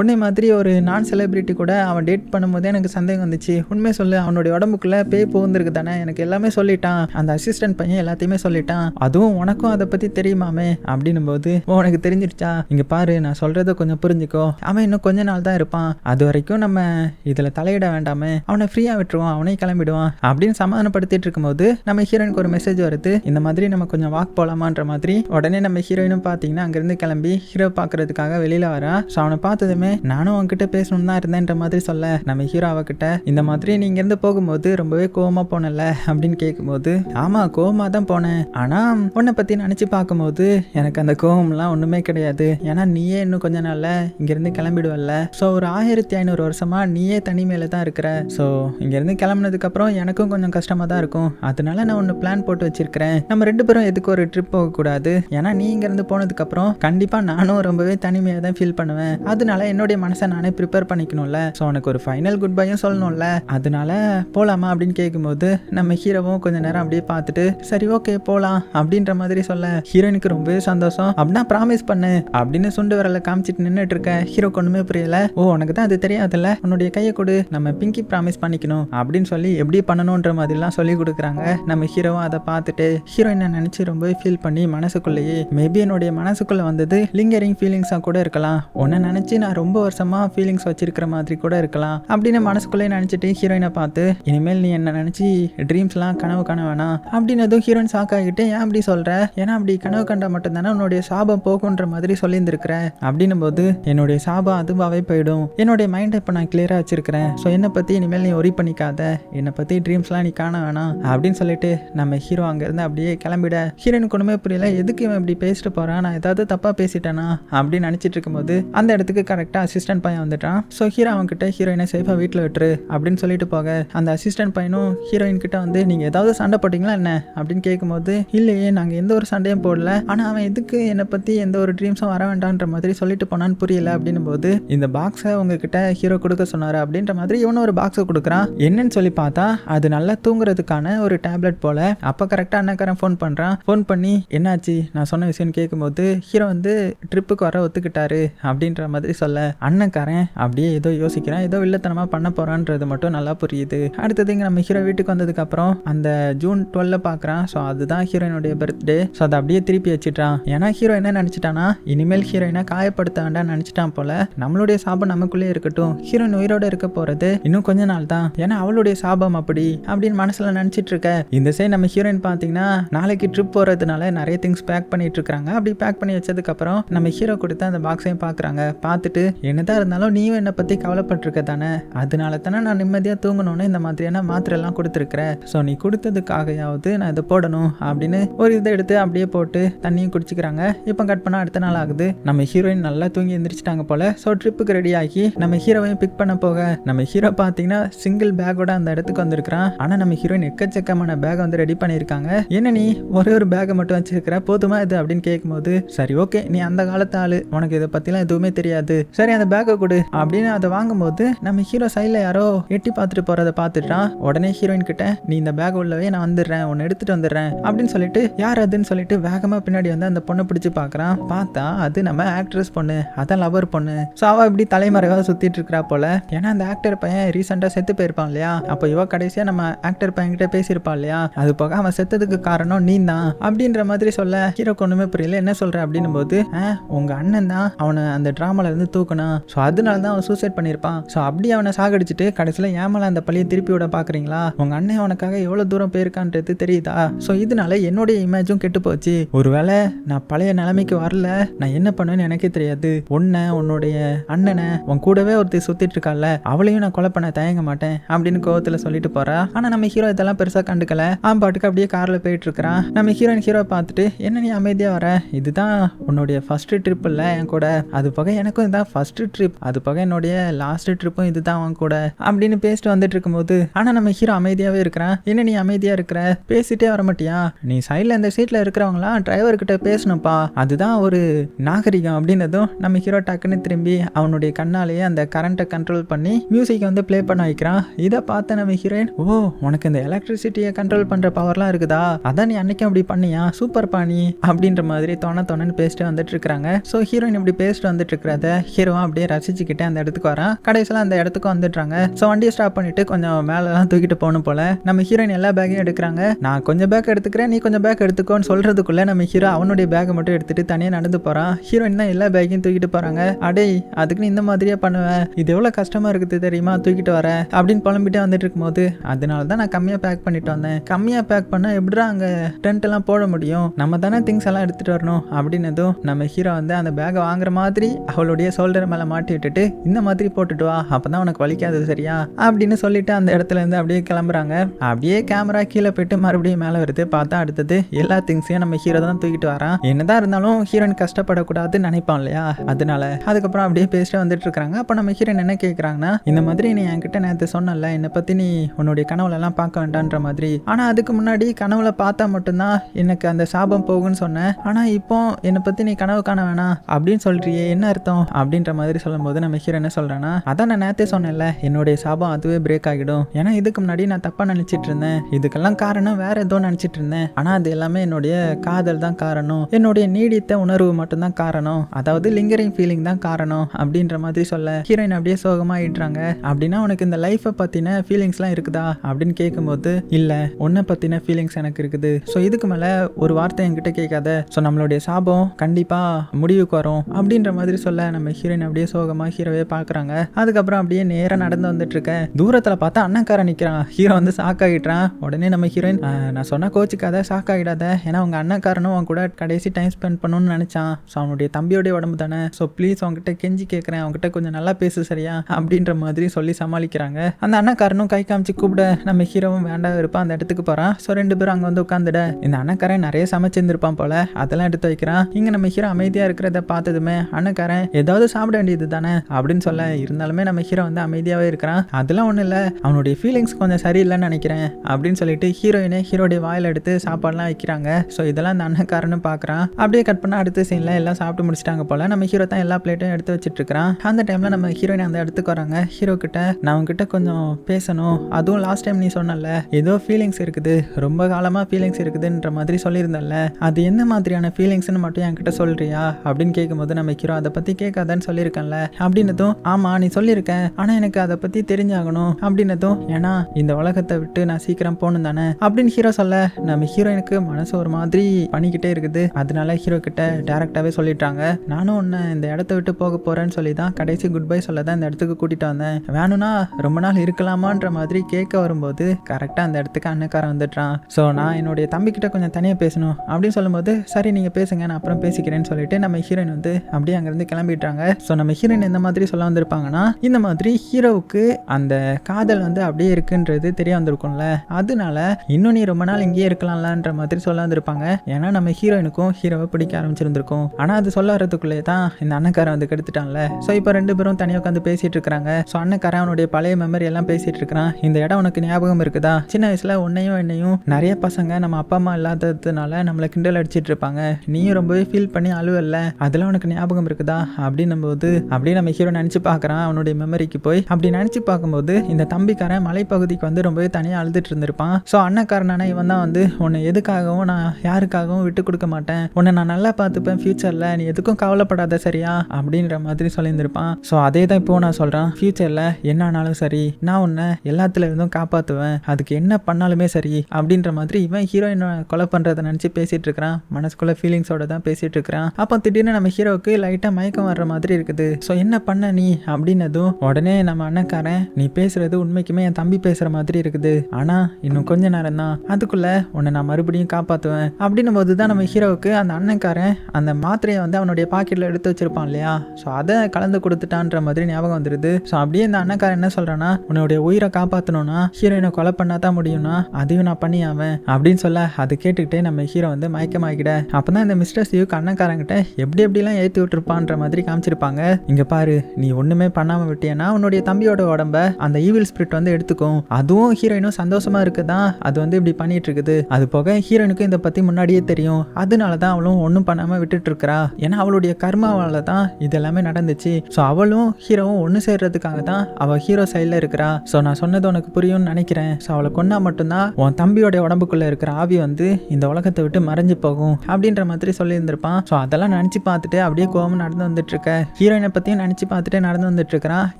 உன்னை மாதிரி ஒரு நான் செலிபிரிட்டி கூட அவன் டேட் பண்ணும்போதே எனக்கு சந்தேகம் வந்துச்சு. உண்மை சொல்லு அவனுடைய உடம்புக்குள்ள பேய் புகுந்துருக்கு தானே? எனக்கு எல்லாமே சொல்லிட்டான். அந்த அசிஸ்டன்ட் பையன் எல்லாத்தையுமே சொல்லிட்டான். அதுவும் உனக்கும் அதை பத்தி தெரியுமாமே? அப்படின்னும் போது "ஓ, உனக்கு தெரிஞ்சிருச்சா? இங்க பாரு நான் சொல்றத கொஞ்சம் புரிஞ்சுக்கோ. அவன் இன்னும் கொஞ்ச நாள் தான் இருப்பான். அது வரைக்கும் நம்ம இதுல தலையிட வேண்டாமே. அவனை ஃப்ரீயா விட்டுருவான். அவனே கிளம்பிடுவான். அப்படின்னு சமாதானப்படுத்திட்டு இருக்கும்போது நம்ம ஹீரோயினுக்கு ஒரு மெசேஜ் வருது. இந்த மாதிரி நம்ம கொஞ்சம் வாக் போலாமான்ற மாதிரி உடனே நம்ம ஹீரோயினும் பார்த்தீங்கன்னா அங்கிருந்து கிளம்பி ஹீரோ பார்க்கறதுக்காக வெளியில வரா. ஸோ அவனை பார்த்ததுமே நானும் அவன்கிட்ட பேசணும்னு தான் இருந்தேன்ற மாதிரி சொல்ல. நம்ம ஹீரோ அவகிட்ட இந்த மாதிரி நீ இங்கேருந்து போகும்போது ரொம்பவே கோவமா போனல. அப்படின்னு கேட்கும்போது ஆமா கோவமா தான் போனேன். ஆனா உன்னை பத்தி நினைச்சு பார்க்கும்போது எனக்கு அந்த கோவம்லாம் ஒண்ணுமே கிடையாது. ஏன்னா நீயே இன்னும் கொஞ்ச நாள்ல இங்கிருந்து கிளம்பிடுவல்ல. ஸோ ஒரு ஆயிரத்தி ஐநூறு வருஷமா நீயே தனிமையில தான் இருக்கிற. ஸோ இங்கேருந்து கிளம்புனதுக்கு அப்புறம் எனக்கும் கொஞ்சம் கஷ்டமா தான் இருக்கும். அதனால நான் ஒன்று பிளான் போட்டு வச்சிருக்கிறேன். நம்ம ரெண்டு பேரும் எதுக்கு ஒரு ட்ரிப் போகக்கூடாது ஏன்னா நீ இங்கேருந்து போனதுக்கு அப்புறம் கண்டிப்பா நானும் ரொம்பவே தனிமையாக தான் ஃபீல் பண்ணுவேன். அதனால என்னுடைய மனசை நானே ப்ரிப்பேர் பண்ணிக்கணும்ல. ஸோ உனக்கு ஒரு ஃபைனல் குட் பையும் சொல்லணும்ல. அதனால போலாமா அப்படின்னு கேட்கும்போது நம்ம ஹீரோவும் கொஞ்ச நேரம் அப்படியே பார்த்துட்டு சரி ஓகே போகலாம் அப்படின்ற மாதிரி சொல்ல ஹீரோயினுக்கு ரொம்பவே சந்தோஷம். அப்படின்னா ப்ராமிஸ் பண்ணு அப்படின்னு சுண்டு விரல காமிச்சிட்டு நின்றுட்டு இருக்க ஹீரோ ஒன்றுமே புரியல. ஓ உனக்கு தான் அது தெரியாதுல்ல? உன்னுடைய கையை கொடு நம்ம பிங்கி ப்ராமிஸ் பண்ணிக்கணும் அப்படின்னு சொல்லி எப்படி பண்ணணுன்ற மாதிரிலாம் சொல்லி கொடுக்குறாங்க. நம்ம ஹீரோவும் அதை பார்த்துட்டு ஹீரோயினை நினச்சி ரொம்பவே ஃபீல் பண்ணி மனசுக்குள்ளேயே மேபி என்னுடைய மனசுக்குள்ளே வந்தது லிங்கரிங் ஃபீலிங்ஸாக கூட இருக்கலாம். உன்னை நினச்சி நான் ரொம்ப வருஷமாக ஃபீலிங்ஸ் வச்சிருக்கிற மாதிரி கூட இருக்கலாம் அப்படின்னு மனசுக்குள்ளே நினச்சிட்டு ஹீரோயினை பார்த்து இனிமேல் நீ என்ன நினச்சி ட்ரீம்ஸ்லாம் கனவு கனவேனா? அப்படின்னு அப்படின்னதும் ஹீரோயின் ஷாக் ஆகிட்டு ஏன் அப்படி சொல்கிற ஏன்னா அப்படி கனவு கண்டா மட்டும்தானே உன்னுடைய சாபம் போகுன்ற மாதிரி சொல்லியிருந்திருக்கிற? அப்படின்னும் போது என்னுடைய சாபம் அதுவாகவே போயிடும். என்னுடைய மைண்டை இப்போ நான் கிளியராக வச்சிருக்கிறேன். ஸோ என்னை பற்றி இனிமேல் நீ ஒரி பண்ணிக்காத. என்னை பற்றி ட்ரீம்ஸ்லாம் நீ காண வேணாம். அப்படின்னு சொல்லிட்டு நம்ம ஹீரோ அங்கேருந்து அப்படியே கிளம்பிட ஹீரோனுக்கு ஒன்றுமே புரியல. எதுக்கு இவன் இப்படி பேசிட்டு போகிறான் நான் ஏதாவது தப்பாக பேசிட்டேனா? அப்படின்னு நினச்சிட்டு இருக்கும்போது அந்த இடத்துக்கு கரெக்டாக அசிஸ்டன்ட் பையன் வந்துட்டான். ஸோ ஹீரோ அவன்கிட்ட ஹீரோயினை சேஃபாக வீட்டில் விட்டுரு. அப்படின்னு சொல்லிட்டு போக அந்த அசிஸ்டன்ட் பையனும் ஹீரோயின் கிட்ட வந்து நீங்கள் ஏதாவது சண்டை போட்டிங்களா என்ன? அப்படின்னு கேட்கும்போது இல்லையே நாங்கள் எந்த ஒரு சண்டையும் போடல. ஆனால் அவன் எதுக்கு என்னை பற்றி எந்த ஒரு ட்ரீம்ஸும் வர வேண்டான்ற மாதிரி சொல்லிட்டு போனான்னு புரியல. அப்படின்னும் போது இந்த பாக்ஸை உங்ககிட்ட ஹீரோ கொடுக்க சொன்னார். அப்படின்ற மாதிரி இவனும் ஒரு பாக்ஸை கொடுக்குறான். என்னன்னு சொல்லி பார்த்தா அது நல்லா தூங்குறதுக்கான ஒரு டேப்லெட் போல. அப்போ கரெக்டாக அண்ணக்காரன் ஃபோன் பண்ணுறான் ஃபோன் பண்ணி என்னாச்சு? நான் சொன்ன விஷயம் கேட்கும்போது ஹீரோ வந்து ட்ரிப்புக்கு வர ஒத்துக்கிட்டாரு. அப்படின்ற மாதிரி சொல்ல அண்ணக்காரன் அப்படியே ஏதோ யோசிக்கிறான். ஏதோ வில்லத்தனமாக பண்ண போகிறான்றது மட்டும் நல்லா புரியுது. அடுத்தது இங்கே நம்ம ஹீரோ வீட்டுக்கு வந்ததுக்கு வந்ததுக்கப்புறம் அந்த ஜூன் டுவெல்ல பார்க்குறான் ஸோ அதுதான் ஹீரோயினுடைய பர்த்டே ஸோ அதை அப்படியே திருப்பி வச்சுட்டான் ஏன்னா ஹீரோ என்ன நினச்சிட்டானா இனிமேல் ஹீரோயினை காயப்படுத்த வேண்டாம் நினச்சிட்டான் போல. நம்மளுடைய சாபம் நமக்குள்ளே இருக்கட்டும். ஹீரோயின் உயிரோட இருக்க போகிறது இன்னும் கொஞ்ச நாள் தான். ஏன்னா அவளுடைய சாபம் அப்படி அப்படின்னு மனசில் நினச்சிட்டு இருக்க. இந்த சைடு நம்ம ஹீரோயின் பார்த்தீங்கன்னா நாளைக்கு ட்ரிப் போகிறதுனால நிறைய திங்ஸ் பேக் பண்ணிட்டு இருக்காங்க. அப்படி பேக் பண்ணி வச்சதுக்கப்புறம் நம்ம ஹீரோ கொடுத்து அந்த பாக்ஸையும் பார்க்குறாங்க பார்த்துட்டு என்னதான் இருந்தாலும் நீயும் என்னை பற்றி கவலைப்பட்டிருக்க தானே அதனால தானே நான் நிம்மதியாக தூங்கணும்னு இந்த மாதிரியான மாத்திரைலாம் கொடுத்துருக்குற ஸோ நீ கொடுத்ததுக்காகையாவது நான் இதை போடணும் அப்படின்னு ஒரு இதை எடுத்து அப்படியே போட்டு தண்ணியும் குடிச்சிக்கிறாங்க. இப்போ கட் பண்ணால் அடுத்த நாள் ஆகுது. நம்ம ஹீரோயின் நல்லா தூங்கி எந்திரிச்சிட்டாங்க போல. ஸோ ட்ரிப்புக்கு ரெடி ஆகி நம்ம ஹீரோவையும் பிக் பண்ண போக. நம்ம ஹீரோ பார்த்தீங்கன்னா சிங்கிள் பேக்கோட அந்த இடத்துக்கு வந்திருக்கிறான். ஆனால் நம்ம ஹீரோயின் எக்கச்சக்கமான பேக் வந்து ரெடி பண்ணியிருக்காங்க. என்ன நீ? ஒரே ஒரு பேக்கை மட்டும் வச்சிருக்கிற? போதுமா இது? அப்படின்னு கேட்கும்போது சரி ஓகே நீ அந்த காலத்து ஆளு. உனக்கு இதை பற்றிலாம் எதுவுமே தெரியாது. சரி அந்த பேக்கை கொடு அப்படின்னு அதை வாங்கும்போது நம்ம ஹீரோ சைடில் யாரோ எட்டி பார்த்துட்டு போகிறத பார்த்துட்டான். உடனே ஹீரோயின் கிட்ட நீ இந்த பேக் உள்ளவே நான் வந்துடுறேன். உன்னை எடுத்துட்டு வந்துடுறேன். அப்படின்னு சொல்லிட்டு யார் அதுன்னு சொல்லிட்டு வேகமாக பின்னாடி வந்து அந்த பொண்ணை பிடிச்சி பார்க்குறான். பார்த்தா அது நம்ம ஆக்ட்ரஸ் பொண்ணு. அதான் லவர் பொண்ணு. ஸோ அவள் இப்படி தலைமறைவாக சுற்றிட்டு இருக்கிறா போல. ஏன்னா அந்த ஆக்டர் பையன் ரீசெண்டாக செத்து போயிருப்பான் இல்லையா? அப்போ இவ கடைசியாக நம்ம ஆக்டர் பையன்கிட்ட பேசியிருப்பான் இல்லையா? அது போக அவன் செத்ததுக்கு காரணம் நீ தான் அப்படின்ற மாதிரி சொல்ல ஹீரோக்கு ஒன்றுமே புரியல. என்ன சொல்கிற அப்படின்னும் போது "ஆ, உங்க அண்ணன் தான் அவனை அந்த ட்ராமால இருந்து தூக்கணும் ஸோ அதனால தான் அவன் சூசைட் பண்ணியிருப்பான். ஸோ அப்படி அவனை சாகடிச்சிட்டு கடைசியில் ஏமல அந்த பழியை திருப்பி விட பார்க்குறீங்களா? உங்க அண்ணன் உனக்காக எவ்வளோ தூரம் போயிருக்கான்றது தெரியுதா? ஸோ இதனால என்னுடைய இமேஜும் கெட்டு போச்சு. ஒருவேளை நான் பழைய நிலைமைக்கு வரல. நான் என்ன பண்ணுவேன்னு எனக்கே தெரியாது. உன்னை உன்னுடைய அண்ணனை உன் கூடவே ஒருத்தர் சுத்திட்டு இருக்கால அவளையும் நான் கொலை பண்ண தயங்க மாட்டேன் அப்படின்னு கோவத்தில் சொல்லிட்டு போறா. ஆனால் நம்ம ஹீரோ இதெல்லாம் பெருசாக கண்டுக்கல. அவன் பாட்டுக்கு அப்படியே காரில் போயிட்டு இருக்கிறான். நம்ம ஹீரோயின் ஹீரோ பார்த்துட்டு என்ன நீ அமைதியாக வர? இதுதான் உன்னுடைய ஃபர்ஸ்ட் ட்ரிப் இல்லை என் கூட. அது போக எனக்கும் இதுதான் ஃபர்ஸ்ட் ட்ரிப் அது போக என்னுடைய லாஸ்ட் ட்ரிப்பும் இதுதான் அவன் கூட. அப்படின்னு பேசிட்டு வந்துட்டு இருக்கும்போது ஆனால் நம்ம ஹீரோ அமைதியாகவே இருக்கிறேன். என்ன நீ அமைதியா இருக்கிற? பேசிட்டே வர மாட்டியா நீ சைட்ல இந்த சீட்ல இருக்கிறவங்களாம் டிரைவர்கிட்ட பேசணும்ப்பா. அதுதான் ஒரு நாகரிகம் அப்படின்னதும் நம்ம ஹீரோ டக்குன்னு திரும்பி அவனுடைய கண்ணாலேயே அந்த கரண்ட்டை கண்ட்ரோல் பண்ணி மியூசிக்கை வந்து ப்ளே பண்ண வைக்கிறான். இதை பார்த்த நம்ம ஹீரோயின் ஓ உனக்கு இந்த எலக்ட்ரிசிட்டியை கண்ட்ரோல் பண்ற பவர்லாம் இருக்குதா? அதான் நீ அன்னைக்கும் அப்படி பண்ணியா? சூப்பர் பாணி அப்படின்ற மாதிரி தோண தோணன்னு பேசிட்டு வந்துட்டு இருக்கிறாங்க. ஸோ ஹீரோயின் இப்படி பேசிட்டு வந்துட்டு இருக்கிறத ஹீரோவும் அப்படியே ரசிச்சுக்கிட்டு அந்த இடத்துக்கு வரான். கடைசியில் அந்த இடத்துக்கு வந்துடுறாங்க. ஸோ வண்டியை ஸ்டாப் பண்ணிட்டு கொஞ்சம் மேலெலாம் தூக்கிட்டு போகணும் போல. நம்ம ஹீரோயின் எல்லா பேக்கையும் எடுக்கிறாங்க. நான் கொஞ்சம் பேக் எடுத்துக்கிறேன் நீ கொஞ்சம் பேக் எடுத்துக்கோன்னு சொல்றதுக்குள்ள நம்ம ஹீரோ அவனுடைய பேக்கை மட்டும் எடுத்துட்டு தனியாக நடந்து போறான். ஹீரோயின் தான் எல்லா பேக்கையும் தூக்கிட்டு போறாங்க. அடே அதுக்குன்னு இந்த மாதிரியே பண்ணுவேன் இது எவ்வளோ கஷ்டமா இருக்குது தெரியுமா? தூக்கிட்டு வர. அப்படின்னு புலம்பிட்டே வந்துட்டு இருக்கும்போது அதனால தான் நான் கம்மியாக பேக் பண்ணிட்டு வந்தேன். கம்மியாக பேக் பண்ணா எப்படிடா அங்கே டென்ட் எல்லாம் போட முடியும்? நம்ம தானே திங்ஸ் எல்லாம் எடுத்துட்டு வரணும். அப்படின்னதும் நம்ம ஹீரோ வந்து அந்த பேக்கை வாங்குற மாதிரி அவளுடைய சோல்டர் மேலே மாட்டி விட்டுட்டு இந்த மாதிரி போட்டுட்டு வா. அப்பதான் உனக்கு வலிக்காது சரியா? அப்படின்னு சொல்லிட்டு அந்த இடத்துல இருந்து அப்படியே கிளம்புறாங்க. அப்படியே கேமரா கீழே போயிட்டு மறுபடியும் மேலே வருது. பார்த்தா அடுத்தது எல்லா திங்ஸையும் நம்ம ஹீரோ தான் தூக்கிட்டு வரான். என்னதான் இருந்தாலும் ஹீரோயின் கஷ்டப்படக்கூடாதுன்னு நினைப்பான் இல்லையா? அதனால அதுக்கப்புறம் அப்படியே பேசிட்டு வந்துட்டு இருக்காங்க அப்போ நம்ம ஹீரோயின் என்ன கேட்குறாங்கன்னா இந்த மாதிரி நீ என்கிட்ட நேற்று சொன்னல என்னை பற்றி நீ உன்னுடைய கனவுலலாம் பார்க்க வேண்டான்ற மாதிரி. ஆனால் அதுக்கு முன்னாடி கனவுல பார்த்தா மட்டும்தான் எனக்கு அந்த சாபம் போகும்னு சொன்னேன். ஆனால் இப்போ என்னை பற்றி நீ கனவு காண வேணாம். அப்படின்னு சொல்றியே என்ன அர்த்தம்? அப்படின்ற மாதிரி சொல்லும்போது நம்ம ஹீரோ என்ன சொல்கிறேன்னா அதான் நான் நேற்றே சொன்னேன்ல என்னுடைய சாபம் அதுவே பிரேக் ஆகிடும். ஏன்னா இதுக்கு முன்னாடி நான் தப்பாக நினச்சிட்டு இருந்தேன். இதுக்கெல்லாம் காரணம் வேற ஏதோ நினச்சிட்டு இருந்தேன். ஆனால் அது எல்லாமே என்னுடைய காதல் தான் காரணம். என்னுடைய நீடித்த உணர்வு மட்டும்தான் காரணம். அதாவது லிங்கரிங் ஃபீலிங் தான் காரணம் அப்படின்ற மாதிரி சொல்ல ஹீரோயின் அப்படியே சோகமாயிடுறாங்க. அப்படின்னா உனக்கு இந்த லைஃப்பை பற்றின ஃபீலிங்ஸ்லாம் இருக்குதா? அப்படின்னு கேட்கும்போது இல்லை. உன்னை பற்றின ஃபீலிங்ஸ் எனக்கு இருக்குது. ஸோ இதுக்கு மேலே ஒரு வார்த்தை என்கிட்ட கேட்காத. ஸோ நம்மளுடைய சாபம் கண்டிப்பாக முடிவுக்கு வரும் அப்படின்ற மாதிரி சொல்ல நம்ம ஹீரோயின் அப்படியே சோகமாக ஹீரோவே பார்க்குறாங்க அதுக்கப்புறம் அப்படியே நேராக நடந்து வந்துட்டு இருக்கேன். தூரத்தில் பார்த்தா அண்ணன்காரன் நிற்கிறான் ஹீரோ வந்து ஷாக் ஆகிட்டான் உடனே நம்ம ஹீரோயின் நான் சொன்ன கோச்சுக்காத ஷாக் ஆகிடாத. ஏன்னா உங்கள் அண்ணக்காரனும் அவன் கூட கடைசி டைம் ஸ்பெண்ட் பண்ணணும்னு நினச்சான். ஸோ அவனுடைய தம்பியோடைய உடம்பு தானே. ஸோ ப்ளீஸ் அவங்ககிட்ட கெஞ்சி கேட்குறேன் அவங்ககிட்ட கொஞ்சம் நல்லா பேசு சரியா? அப்படின்ற மாதிரி சொல்லி சமாளிக்கிறாங்க. அந்த அண்ணக்காரனும் கை காமிச்சு கூப்பிட. நம்ம ஹீரோவும் வேண்டாம் இருப்பான் அந்த இடத்துக்கு போகிறான் ஸோ ரெண்டு பேரும் அங்கே வந்து உட்காந்துட. இந்த அண்ணக்காரன் நிறைய சமைச்சிருந்திருப்பான் போல. அதெல்லாம் எடுத்து வைக்கிறான். இங்கே நம்ம ஹீரோ அமைதியாக இருக்கிறத பார்த்ததுமே அண்ணக்காரன் ஏதாவது சாப்பிட வேண்டியது தானே? அப்படின்னு சொல்ல இருந்தாலுமே நம்ம ஹீரோ வந்து அமைதியாகவே இருக்கிறான். அதெல்லாம் ஒன்றும் இல்லை. அவனுடைய ஃபீலிங்ஸ் கொஞ்சம் சரியில்லைன்னு நினைக்கிறேன் அப்படின்னு சொல்லிட்டு ஹீரோயினே ஹீரோடைய வாயில் எடுத்து சாப்பாடுலாம் வைக்கிறாங்க. ஸோ இதெல்லாம் அந்த அண்ணக்காரன்னு பார்க்குறான் அப்படியே கட் பண்ண அடுத்த சீனில் எல்லாம் சாப்பிட்டு முடிச்சிட்டாங்க போல. நம்ம ஹீரோ தான் எல்லா பிளேட்டும் எடுத்து வச்சுட்டு இருக்கிறான் அந்த டைமில் நம்ம ஹீரோயின் அந்த இடத்துக்கு வராங்க ஹீரோ கிட்ட நான் உங்ககிட்ட கொஞ்சம் பேசணும். அதுவும் லாஸ்ட் டைம் நீ சொன்னல ஏதோ ஃபீலிங்ஸ் இருக்குது. ரொம்ப காலமாக ஃபீலிங்ஸ் இருக்குதுன்ற மாதிரி சொல்லியிருந்தல அது என்ன மாதிரியான ஃபீலிங்ஸ்னு மட்டும் என்கிட்ட சொல்றியா? அப்படின்னு கேட்கும்போது நம்ம ஹீரோ அதை பற்றி கேட்காதன்னு சொல்லியிருக்கேன்ல. அப்படின்னதும் ஆமாம் நீ சொல்லியிருக்கேன் ஆனால் எனக்கு அதை பற்றி தெரிஞ்சாகணும். அப்படின்னதும் ஏன்னா இந்த உலகத்தை விட்டு நான் சீக்கிரம் போகணும் தானே? அப்படின்னு ஹீரோ சொல்ல நம்ம ஹீரோயினுக்கு மனசு ஒரு மாதிரி பண்ணிக்கிட்டே இருக்குது. அதனால ஹீரோ கிட்ட டேரெக்டாகவே சொல்லிட்டாங்க. நானும் ஒன்று இந்த இடத்த விட்டு போக போகிறேன்னு சொல்லி தான் கடைசி குட் பை சொல்ல தான் இந்த இடத்துக்கு கூட்டிகிட்டு வந்தேன். வேணும்னா ரொம்ப நாள் இருக்கலாமான்ற மாதிரி கேட்க வரும்போது கரெக்டாக அந்த இடத்துக்கு அண்ணக்காரன் வந்துட்டான். ஸோ நான் என்னுடைய தம்பிக்கிட்ட கொஞ்சம் தனியாக பேசணும் அப்படின்னு சொல்லும்போது சரி நீங்கள் பேசுங்க நான் அப்புறம் பேசிக்கிறேன்னு சொல்லிட்டு நம்ம ஹீரோயின் வந்து அப்படியே அங்கேருந்து கிளம்பிட்டாங்க. ஸோ நம்ம ஹீரோயின் எந்த மாதிரி சொல்ல வந்திருப்பாங்கன்னா இந்த மாதிரி ஹீரோவுக்கு அந்த காதல் வந்து அப்படியே இருக்குன்றது தெரிய வந்திருக்கும்ல அதனால இன்னும் நீ ரொம்ப நாள் இங்கேயே இருக்கலாம்லன்ற மாதிரி சொல்ல வந்திருப்பாங்க ஏன்னா நம்ம ஹீரோயினுக்கும் ஹீரோவை பிடிக்க ஆரம்பிச்சிருந்திருக்கும். ஆனால் அது சொல்ல வரதுக்குள்ளே தான் இந்த அண்ணக்காரன் வந்து கெடுத்துட்டான்ல. ஸோ இப்போ ரெண்டு பேரும் தனியாக உட்காந்து பேசிட்டு இருக்காங்க ஸோ அண்ணக்காரன் அவனுடைய பழைய மெமரி எல்லாம் பேசிட்டு இருக்கிறான். இந்த இடம் உனக்கு ஞாபகம் இருக்குதா? சின்ன வயசுல உன்னையும் என்னையும் நிறைய பசங்க நம்ம அப்பா அம்மா இல்லாததுனால நம்மளை கிண்டல் அடிச்சிட்டு இருப்பாங்க. நீயும் ரொம்பவே ஃபீல் பண்ணி அழுவல்ல. அதெல்லாம் உனக்கு ஞாபகம் இருக்குதா? அப்படின்னும் போது அப்படியே நம்ம ஹீரோ நினச்சி பார்க்குறான். அவனுடைய மெமரிக்கு போய். அப்படி நினச்சி பார்க்கும்போது இந்த தம்பிக்காரன் மலைப்பகுதிக்கு வந்து ரொம்பவே தனியாக அழுதுட்டு இருந்திருப்பான். ஸோ அண்ணக்காரனான இவன் தான் வந்து உன்னை எதுக்காகவும் நான் யாருக்காகவும் விட்டு கொடுக்க மாட்டேன். உன்னை நான் நல்லா பார்த்துப்பேன் ஃப்யூச்சரில் நீ எதுக்கும் கவலைப்படாத சரியா? அப்படின்ற மாதிரி சொல்லியிருந்திருப்பான். ஸோ அதே தான் இப்போ நான் சொல்கிறேன் ஃப்யூச்சரில் என்ன ஆனாலும் சரி நான் உன்னை எல்லாத்துல இருந்தும் காப்பாற்றுவேன் அதுக்கு என்ன பண்ணாலுமே சரி அப்படின்ற மாதிரி இவன் ஹீரோயினை கொலை பண்ணுறதை நினச்சி பேசிகிட்டு இருக்கிறான். மனசுக்குள்ளே ஃபீலிங்ஸோட தான் பேசிகிட்டு இருக்கிறான். அப்போ திடீர்னு நம்ம ஹீரோவுக்கு லைட்டாக மயக்கம் வர்ற மாதிரி இருக்குது. ஸோ என்ன பண்ண நீ அப்படின்னதும் உடனே நம்ம அண்ணக்காரன் நீ பேசுறது உண்மைக்குமே என் தம்பி பேசுகிற மாதிரி இருக்குது. ஆனால் இன்னும் கொஞ்ச நேரம் தான் அதுக்குள்ள உன்னை நான் மறுபடியும் காப்பாற்றுவேன் அப்படின்னும் போது தான் நம்ம ஹீரோவுக்கு அந்த அண்ணன்காரன் அந்த மாத்திரையை வந்து அவனுடைய பாக்கெட்டில் எடுத்து வச்சிருப்பான் இல்லையா? ஸோ அதை கலந்து கொடுத்துட்டான்ற மாதிரி ஞாபகம் வந்துடுது ஸோ அப்படியே இந்த அண்ணன்காரன் என்ன சொல்கிறான்னா உன்னுடைய உயிரை காப்பாற்றணும்னா ஹீரோயினை கொலை பண்ணா தான் முடியும்னா அதையும் நான் பண்ணியாவேன். அப்படின்னு சொல்ல அது கேட்டுக்கிட்டே நம்ம ஹீரோ வந்து மயக்கமாகிட. அப்போ தான் இந்த மிஸ்டர் சிவுக்கு அண்ணன்காரங்கிட்ட எப்படி எப்படிலாம் ஏற்றி விட்டுருப்பான்ற மாதிரி காமிச்சிருப்பாங்க. இங்கே பாரு நீ ஒன்றுமே பண்ணாமல் விட்டியன்னா உன்னுடைய தம்பியோட உடம்ப அந்த ஈவில் ஸ்பிரிட் வந்து எடுத்துக்கும். அதுவும் ஹீரோ ஹீரோயினும் சந்தோஷமா இருக்குதான் அது வந்து இப்படி பண்ணிட்டு இருக்குது அது போக ஹீரோயினுக்கும் இதை பற்றி முன்னாடியே தெரியும். அதனால தான் அவளும் ஒன்றும் பண்ணாமல் விட்டுட்டு இருக்கிறா ஏன்னா அவளுடைய கர்மாவால தான் இது எல்லாமே நடந்துச்சு. ஸோ அவளும் ஹீரோவும் ஒன்று சேர்றதுக்காக தான் அவள் ஹீரோ சைடில் இருக்கிறா. ஸோ நான் சொன்னது உனக்கு புரியும்னு நினைக்கிறேன். ஸோ அவளை கொன்னா மட்டும்தான் உன் தம்பியோட உடம்புக்குள்ளே இருக்கிற ஆவி வந்து இந்த உலகத்தை விட்டு மறைஞ்சு போகும் அப்படின்ற மாதிரி சொல்லியிருந்திருப்பான். ஸோ அதெல்லாம் நினச்சி பார்த்துட்டு அப்படியே கோவம் நடந்து வந்துட்டு இருக்க ஹீரோயினை பற்றியும் நினச்சி பார்த்துட்டு நடந்து வந்துட்டு இருக்கிறான்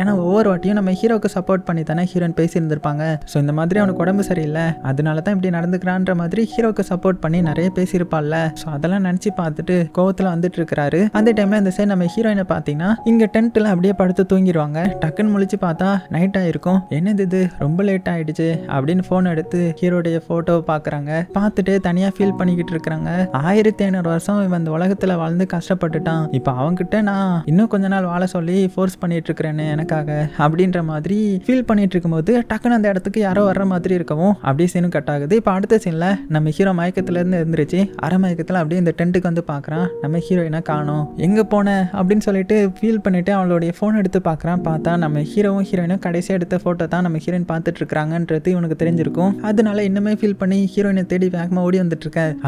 ஏன்னா ஒவ்வொரு வாட்டியும் நம்ம ஹீரோக்கு சப்போர்ட் பண்ணி தானே ஹீரோயின் பேசியிருந்திருப்பாங்க. ஸோ இந்த மாதிரி அவனுக்கு உடம்பு சரியில்லை. அதனால தான் இப்படி நடந்துக்கிறான்ற மாதிரி ஹீரோக்கு சப்போர்ட் பண்ணி நிறைய பேசியிருப்பாள்ல. ஸோ அதெல்லாம் நினச்சி பார்த்துட்டு கோவத்தில் வந்துட்டு இருக்கிறாரு. அந்த டைமில் இந்த சைடு நம்ம ஹீரோயினை பார்த்தீங்கன்னா இங்கே டென்ட்டில் அப்படியே படுத்து தூங்கிடுவாங்க டக்குன்னு முழிச்சு பார்த்தா நைட் ஆயிருக்கும். என்னது இது? ரொம்ப லேட் ஆயிடுச்சு அப்படின்னு ஃபோன் எடுத்து ஹீரோடைய ஃபோட்டோவை பார்க்குறாங்க. பார்த்துட்டு தனியாக ஃபீல் பண்ணிக்கிட்டு இருக்கிறாங்க. ஆயிரத்தி ஐநூறு வருஷம் இவன் இந்த உலகத்தில் வாழ்ந்து கஷ்டப்பட்டுட்டான். இப்போ அவன்கிட்ட நான் இன்னும் கொஞ்ச நாள் வாழ சொல்லி ஃபோர்ஸ் பண்ணிட்டு இருக்கிறேன்னு எனக்காக அப்படின்ற மாதிரி ஃபீல் பண்ணிட்டு இருக்கும்போது டக்குன்னு அந்த இடத்துக்கு யாரோ வர்ற மாதிரி இருக்கவும் அப்படியே சீனும் கட் ஆகுது. இப்போ அடுத்த சீனில் நம்ம ஹீரோ மயக்கத்துலேருந்து இருந்துருச்சு அரை மயக்கத்தில் அப்படியே இந்த டென்ட்டுக்கு வந்து பார்க்குறான் நம்ம ஹீரோயினை காணோம். எங்கே போன? அப்படின்னு சொல்லிட்டு ஃபீல் பண்ணிவிட்டு அவளுடைய ஃபோன் எடுத்து பார்க்குறான் பார்த்தா நம்ம ஹீரோவும் ஹீரோயினும் கடைசியாக எடுத்த ஃபோட்டோ தான் நம்ம ஹீரோயின் பார்த்துட்டு இருக்காங்கன்றது இவனுக்கு தெரிஞ்சிருக்கும். அதனால இன்னுமே ஃபீல் பண்ணி ஹீரோயினை தேடி வேகமாக ஓடி வந்துட்டு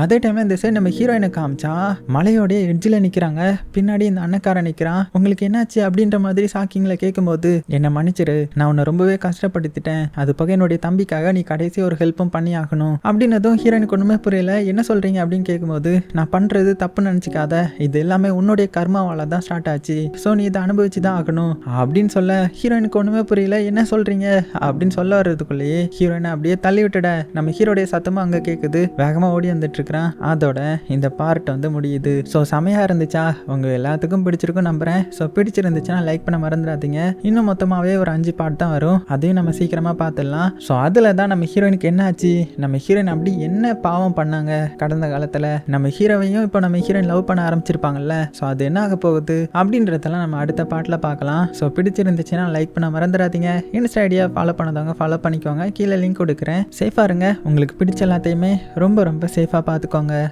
அதே டைம் இந்த சைடு நம்ம ஹீரோயினை காமிச்சா மலையோடைய எட்ஜில் நிற்கிறாங்க பின்னாடி இந்த அண்ணக்காரன் நிற்கிறான் உங்களுக்கு என்னாச்சு? அப்படின்ற மாதிரி ஷாக்கிங்கில் கேட்கும்போது என்னை மன்னிச்சிரு. நான் உன்னை ரொம்பவே கஷ்டப்படுத்திட்டேன். அது போக என்னுடைய தம்பிக்காக நீ கடைசி ஒரு ஹெல்ப்பும் பண்ணி ஆகணும் அப்படின்னதும் ஹீரோயினுக்கு ஒன்றுமே புரியல. என்ன சொல்கிறீங்க அப்படின்னு கேட்கும்போது நான் பண்ணுறது தப்புன்னு நினச்சிக்காத. இது எல்லாமே உன்னுடைய கர்மாவால தான் ஸ்டார்ட் ஆச்சு. ஸோ நீ இதை அனுபவிச்சு தான் ஆகணும். அப்படின்னு சொல்ல ஹீரோயினுக்கு ஒன்றுமே புரியல. என்ன சொல்கிறீங்க அப்படின்னு சொல்ல வர்றதுக்குள்ளேயே ஹீரோயினை அப்படியே தள்ளி விட்டுட. நம்ம ஹீரோடைய சத்தமும் அங்கே கேட்குது வேகமாக ஓடி வந்துட்டு இருக்கிறான். அதோட இந்த பார்ட் வந்து முடியுது. ஸோ செமையாக இருந்துச்சா? உங்கள் எல்லாத்துக்கும் பிடிச்சிருக்கும் நம்புகிறேன் ஸோ பிடிச்சிருந்துச்சுன்னா லைக் பண்ண மறந்துடாதீங்க. இன்னும் மொத்தமாகவே ஒரு அஞ்சு பார்ட் தான் வரும். அதையும் நம்ம சீக்கிரமாக பார்த்துடலாம். ஸோ அதில் தான் நம்ம ஹீரோயினுக்கு என்ன ஆச்சு நம்ம ஹீரோயின் அப்படி என்ன பாவம் பண்ணாங்க கடந்த காலத்தில்? நம்ம ஹீரோவையும் இப்போ நம்ம ஹீரோயின் லவ் பண்ண ஆரம்பிச்சிருப்பாங்கல்ல? ஸோ அது என்ன ஆக போகுது? அப்படின்றதெல்லாம் நம்ம அடுத்த பாட்டில் பார்க்கலாம். ஸோ பிடிச்சிருந்துச்சுன்னா லைக் பண்ண மறந்துடாதீங்க. இன்ஸ்டா ஐடியா ஃபாலோ பண்ணதவங்க ஃபாலோ பண்ணிக்கோங்க. கீழே லிங்க் கொடுக்குறேன். சேஃபாக இருங்க. உங்களுக்கு பிடிச்ச எல்லாத்தையுமே ரொம்ப ரொம்ப சேஃபாக பார்த்துக்கோங்க.